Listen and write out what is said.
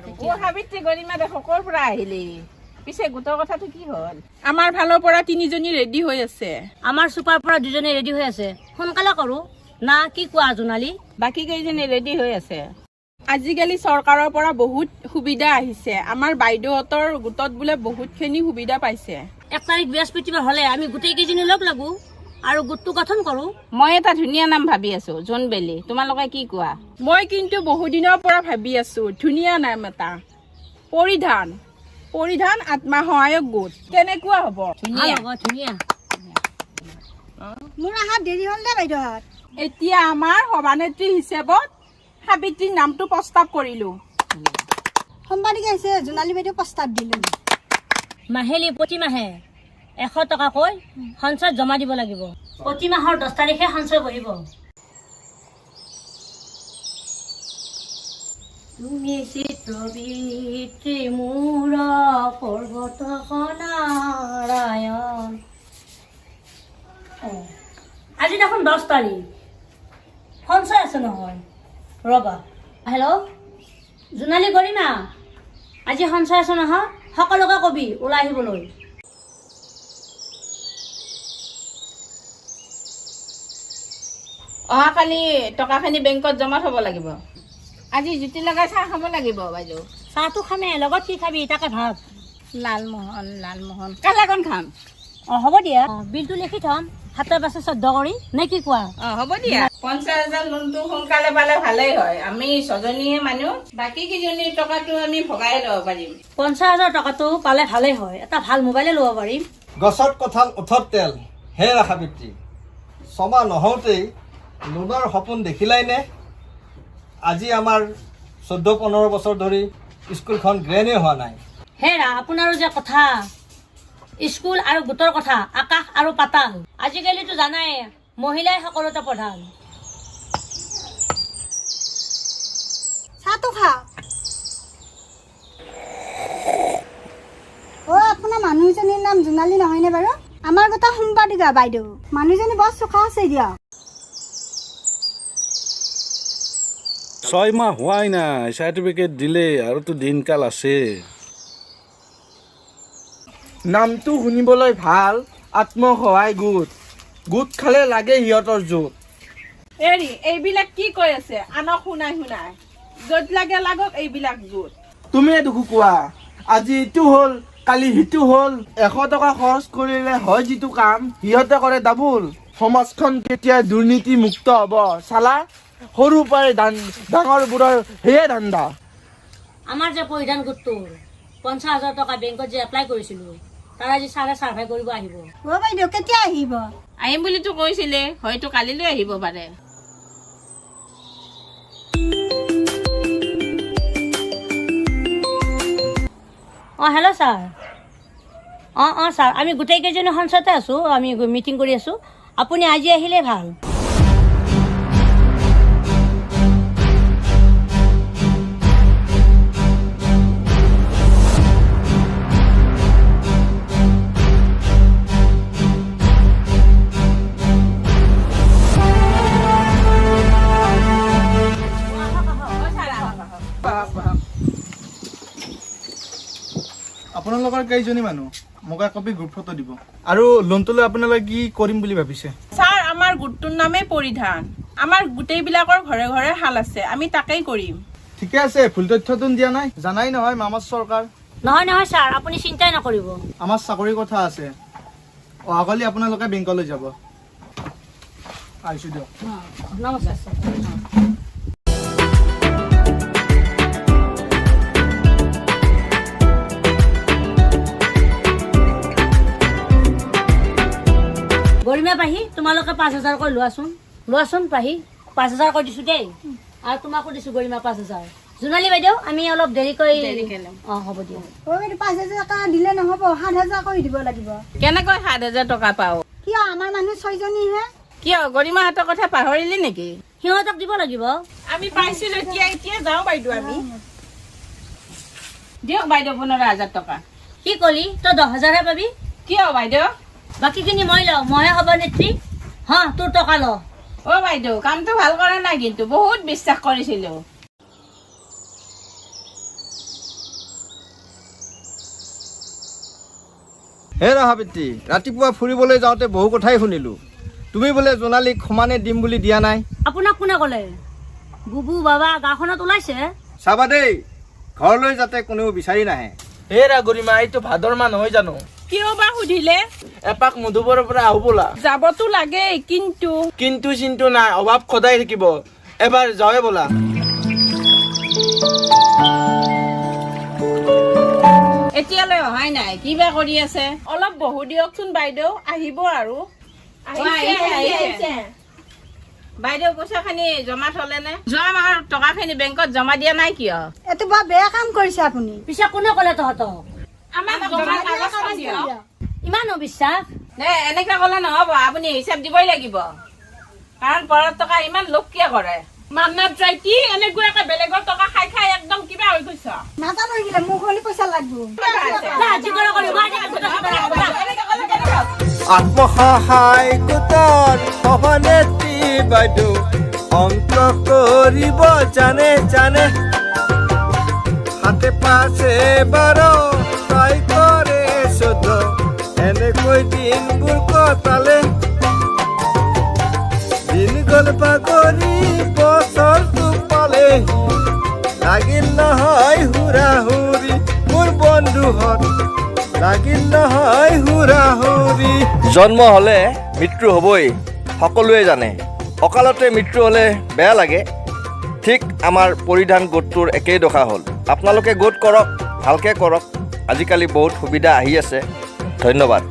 অ সাবিত্ৰী গৰিমা দেখো ক'ৰ পৰা আহিলি। পিছে গোটৰ কথাটো কি হ'ল? আমাৰ ফালৰ পৰা তিনিজনী ৰেডি হৈ আছে। আমাৰ চুপাৰ পৰা দুজনী ৰেডি হৈ আছে। সোনকালে কৰো। না কি কোৱা জোনালী? বাকী কেইজনী ৰেডি হৈ আছে? আজিকালি চৰকাৰৰ পৰা বহুত সুবিধা আহিছে। আমাৰ বাইদেউহঁতৰ গোটত বোলে বহুতখিনি সুবিধা পাইছে। এক তাৰিখ বৃহস্পতিবাৰ হ'লে আমি গোটেই কেইজনী লগ লাগো। আৰু গোটটো গঠন কৰো। মই এটা ধুনীয়া নাম ভাবি আছো জোনবেলি তোমালোকে কি কোৱা? মই কিন্তু বহুদিনৰ পৰা ভাবি আছো ধুনীয়া নাম এটা। পৰিধান। পৰিধান আত্মসহায়ক গোট। কেনেকুৱা হ'ব? ভাল হ'ব ধুনীয়া। মোৰ আহাত দেৰি হ'ল দে বাইদেউহঁত এতিয়া আমাৰ সভানেত্ৰী হিচাপত সাবিত্ৰীৰ নামটো প্ৰস্তাৱ কৰিলো। সম্পাদিকা আহিছে জোনালী বাইদেউ প্ৰস্তাৱ দিলোঁ। মাহেলী প্ৰতি মাহে? এশ টকাকৈ সঞ্চয়ত জমা দিব লাগিব। প্ৰতি মাহৰ দহ তাৰিখে সঞ্চয় বহিব। তুমি চিত্ৰবীত্ৰী মোৰ পৰ্বত নাৰায়ণ আজি দেখোন দহ তাৰিখ। সঞ্চয় আছে নহয়। ৰ'বা। হেল্ল' জোনালী গৰিমা। আজি সঞ্চয় আছে নহয়। সকলোকে কবি ওলাই আহিবলৈ। অহাকালি টকাখিনি বেংকত জমা থব লাগিব। আজি জুতি লগাই চাহ খাব লাগিব বাইদেউ। চাহটো খামে লগত কি খাবি? তাকে ভাব। লালমোহন লালমোহন। কালাকণ খাম? অ হ'ব দিয়া। বিলটো লিখি থম। হাতে পাছে শ্ৰদ্ধ কৰি। নে কি কোৱা? অ হ'ব দিয়া। পঞ্চাছ হাজাৰ লোনটো সোনকালে পালে ভালেই হয়। আমি ছজনীহে মানুহ। বাকী কেইজনীৰ টকাটো আমি ভগাই ল'ব পাৰিম। পঞ্চাছ হাজাৰ টকাটো পালে ভালেই হয়। এটা ভালো মোবাইলে ল'ব পাৰিম। গছত কঁঠাল উঠত তেল। হে ৰাখা পিতৃ। ছমাহ নহওঁতেই লোনৰ সপোন দেখিলাই নে? আজি আমাৰ চৈধ্য পোন্ধৰ বছৰ ধৰি স্কুলখন গ্ৰেণ্ডেই হোৱা নাই। হেৰা আপোনাৰো যে কথা। স্কুল আৰু গোটৰ কথা আকাশ আৰু পাতাল। আজিকালিতো জানাই মহিলাই সকলোতে প্ৰধান। চাহটো খা অ' আপোনাৰ মানুহজনীৰ নাম জোনালী নহয়নে বাৰু? আমাৰ গোটা সম্পাদিকা বাইদেউ। মানুহজনী বৰ চোকা আছে দিয়ক। ছয় মাহ হোৱাই নাই চাৰ্টিফিকেট দিলে আৰুতো দিনকাল আছে। নামটো শুনিবলৈ ভালো আত্মসহায় গোট। গোট খালে লাগে সিহঁতৰ জোট। এৰি এইবিলাক কি কৈ আছে? আনক শুনাই শুনাই। য'ত লাগে লাগক এইবিলাক জোট। তুমিয়ে দুখো কোৱা আজি ইটো হ'ল কালি সিটো হ'ল। এশ টকা খৰচ কৰিলে হয় যিটো কাম সিহঁতে কৰে ডাবুল। সমাজখন কেতিয়া দুৰ্নীতি মুক্ত হ'ব চালা? সৰু পৰাই ডাঙৰবোৰৰ সেয়ে ধান্দা আমাৰ যে পৰিধান গোটটোৰ পঞ্চাছ হাজাৰ টকা বেংকত যে এপ্লাই কৰিছিলোঁ তাৰ আজি ছাৰে ছাৰ্ভে কৰিব আহিব। অ' বাইদেউ কেতিয়া আহিব? আহিম বুলিতো কৈছিলে হয়তো কালিলৈ আহিব পাৰে। অঁ হেল্ল' ছাৰ অঁ অঁ ছাৰ আমি গোটেইকেইজনী সঞ্চয়তে আছোঁ আমি মিটিং কৰি আছোঁ। আপুনি আজি আহিলে ভালো। আপোনালোকৰ কেইজনী মানুহ মোক একপি গ্ৰুপ ফটো দিব। আৰু লোনটো লৈ আপোনালোকে কি কৰিম বুলি ভাবিছে? ছাৰ আমাৰ গোটটোৰ নামেই পৰিধান। আমাৰ গোটেইবিলাকৰ ঘৰে ঘৰে শাল আছে আমি তাকেই কৰিম। ঠিকে আছে ভুল তথ্যটো দিয়া নাই। জানাই নহয় মামাৰ চৰকাৰ। নহয় নহয় ছাৰ আপুনি চিন্তাই নকৰিব। আমাৰ চাকৰিৰ কথা আছে। অহাকালি আপোনালোকে বেংকলৈ যাব। আহিছোঁ দিয়ক। পাহি? তোমালোকে পাঁচ হাজাৰকৈ লোৱাচোন। লোৱাচোন পাহি। পাঁচ হাজাৰকৈ দিছোঁ দেই। আৰু তোমাকো দিছোঁ গৰিমা পাঁচ হাজাৰ। জোনালী বাইদেউ আমি অলপ দেৰিকৈ। অঁ হ'ব দিয়ক। পাঁচ হাজাৰ টকা দিলে নহ'ব। সাত হাজাৰ কৰি দিব লাগিব। কেনেকৈ সাত হাজাৰ টকা পাওঁ? কিয়? আমাৰ মানুহ ছয়জনীহে কিয়? গৰিমাহঁতৰ কথা পাহৰিলি নেকি? সিহঁতক দিব লাগিব। আমি পাইছো যেতিয়া এতিয়া যাওঁ বাইদেউ আমি। দিয়ক বাইদেউ পোন্ধৰ হাজাৰ টকা। কি কলি? তই দহ হাজাৰহে পাবি। কিয় বাইদেউ? বাকীখিনি মই লওঁ মহে হ'ব নেত্ৰী। হা তোৰ টকা ল। অ বাইদেউ কামটো ভালো কৰা নাই কিন্তু বহুত বিশ্বাস কৰিছিলোঁ। হে ৰাহাবিত্ৰী ৰাতিপুৱা ফুৰিবলৈ যাওঁতে বহু কথাই শুনিলোঁ। তুমি বোলে জোনালীক সমানে দিম বুলি দিয়া নাই। আপোনাক কোনে ক'লে? বুবু বাবা গাঁওখনত ওলাইছে। চাবা দেই ঘৰলৈ যাতে কোনেও বিচাৰি নাহে। হে ৰাগুৰিমা এইটো ভাদৰ মাহ নহয় জানো? কিয় বা সুধিলে? এপাক মধুবৰৰ পৰা আহো ব'লা যাবতো লাগেই কিন্তু। কিন্তু চিন্তু নাই অভাৱ সদায় থাকিব। এবাৰ যাওঁৱে ব'লা। এতিয়ালৈ অহাই নাই কিবা কৰি আছে? অলপ বহু দিয়কচোন বাইদেউ আহিব আৰু। বাইদেউ পইচাখিনি জমা থলে নে? যোৱা মাহৰ টকাখিনি বেংকত জমা দিয়া নাই কিয়? এইটো বৰ বেয়া কাম কৰিছে আপুনি। পিছে কোনে ক'লে তহঁতক? ইমান অবিশ্বাস? নে এনেকে ক'লে নহ'ব আপুনি হিচাপ দিবই লাগিব। কাৰণ পৰৰ টকা ইমান লোক কিয় কৰে? মান্নাত যাই কি এনেকুৱাকে বেলেগৰ টকা খাই খাই একদম কিবা হৈ গৈছ। নাজানো এইকেইটা মোক হ'লে পইচা লাগিব? আত্মসহায় সভানেত্ৰী বাইদেউ অন্ত কৰিব জানে জানে। হাতে পাছে বাৰ দিনবোৰ দিন গ'ল পাগৰি বছৰটো পালেহি লাগিল নহয় হুৰা হুৰি মোৰ বন্ধুহঁত লাগিল নহয় হুৰা হুৰি জন্ম হ'লে মৃত্যু হ'বই, সকলোৱে জানে। অকালতে মৃত্যু হ'লে বেয়া লাগে। ঠিক আমাৰ পৰিধান গোটটোৰ একেই দশা হ'ল। আপোনালোকে গোট কৰক, ভালকৈ কৰক। আজিকালি বহুত সুবিধা আহি আছে। ধন্যবাদ।